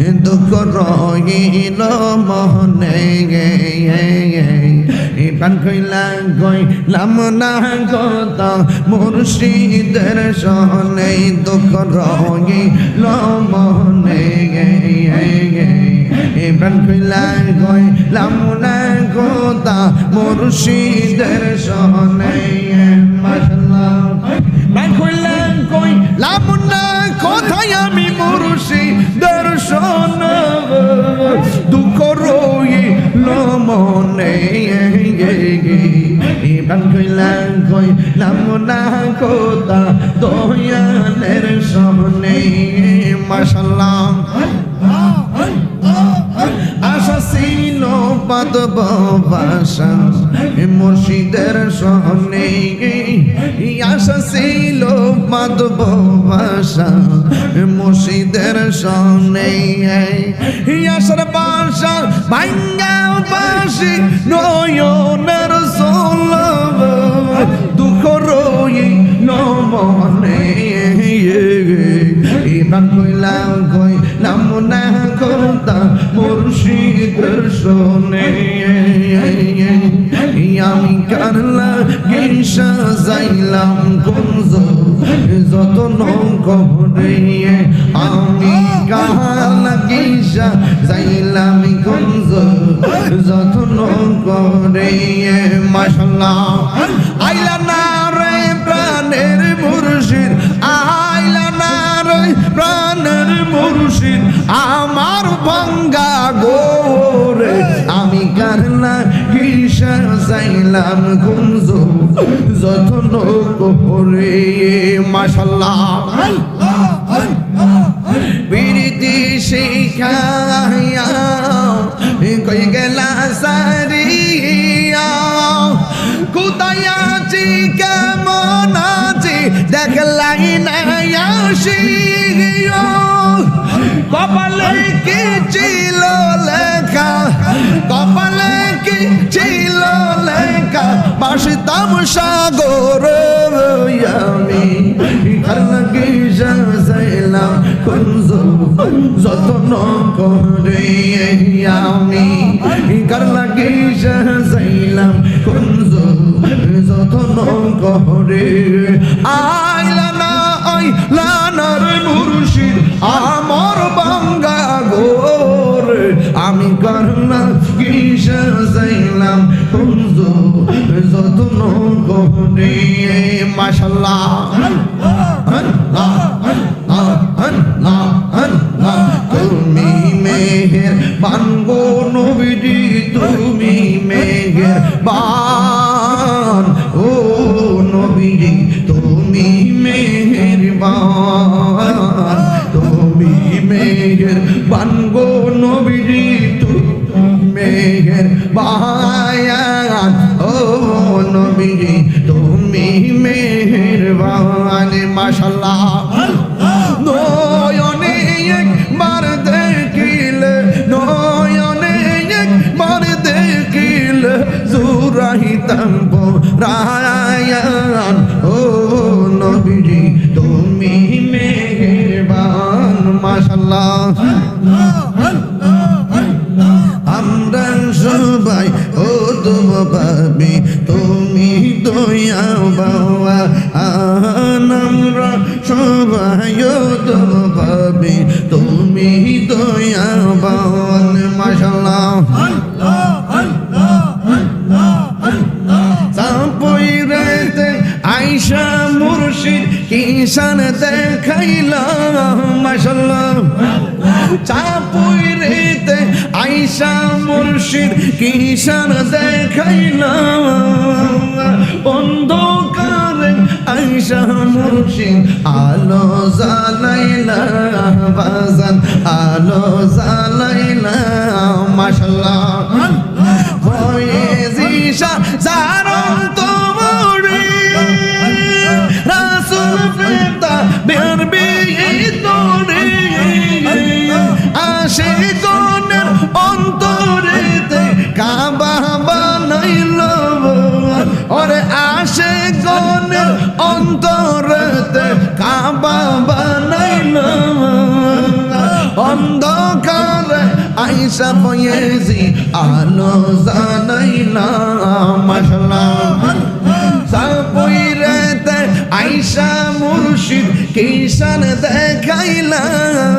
দুঃখ রহিল মনে প্রাণ কইলা গইলাম না গত মুর্শিদের সনে দুঃখ রহিল মনে প্রাণ কইলা গইলাম না গত মুর্শিদের সনে মাশাল্লাহ প্রাণ কইলা গইলাম না কোথায় আমি মুর্শিদের প্রাণ কইলা কইলাম না কোথা দয়ালের সামনে। মাশাল্লাহ। আশা ছিল পাদব বাসা মুর্শিদের সহনে আশা ছিল পাদব বাসা মুর্শিদের সহনে আশার বাসা ভাঙ্গা বাসি নয়নের না শোনে। আমি কারলা গেসা যাইলাম কুঞ্জ যতন করে আমি কারলা যাইলাম করে মাশাল্লাহ, আইলা না রে প্রাণের মুর্শিদ আমার ভাঙ্গা গোরে আমি কারলা কিসা যাইলাম কুঞ্জ যতন করে মাশাল্লাহ। বিরতি শিখাইয়া কই গেলা সারিয়া, কোথায় আছি, কেমন আছি, দেখলাই না আসিয়া। কপালে কি ছিল লেখা? কপালে কি ছিল লেখা? সাগর আমি। খালকে যাইলাম কুঞ্জ যতন করে আমি। লাগে যাইলাম কুঞ্জ যতন করে। আইলা করলা কিসা যাইলাম যতন করে আল্লাহ তুমি মেহের বানগো নবীজি, তুমি মেহের বান ও নবীজি, তুমি মেহের বান তুমি মেহের বানগো নবীজি। মেহের বায়ান ও নবীজি তুমি মেহের বান মাশাল্লাহ নয়নে একবার দেখিলে, নয়নে একবার দেখিলে জুরাহিতাম রায়ান ও নবীজি তুমি মেহেরবান মাশাল্লাহ আমরা আমরা সবাই তুম পাবি তুমি দয়া চাপই রেতে আইসা মুর্শিদ কিষান দেখাইলাম মাশাল্লাহ চাপুই রেতে আইসা মুর্শিদ কিষান দেখাইলাম অন্ধকারে আইসা মুর্শিদ আলো জ্বালাইলা বাজান, আলো জ্বালাইলা, মাশাল্লাহ। ভয়ে জিসা জারম তোমরে, রাসুল প্রেতা বেরবি তোরে। আসে গনের বাবা বানাইল অন্ধকার আইসা বয়েছি, আলো জানাইলাম মাসলাম সাপুইরেতে আইসা মুর্শিদ, কিষান দেখাইলাম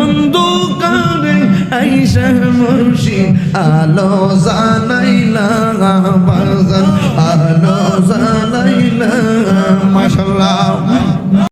অন্ধকার আইসা মুর্শিদ, আলো জানাইলাম বাজান আলো জানাইলাম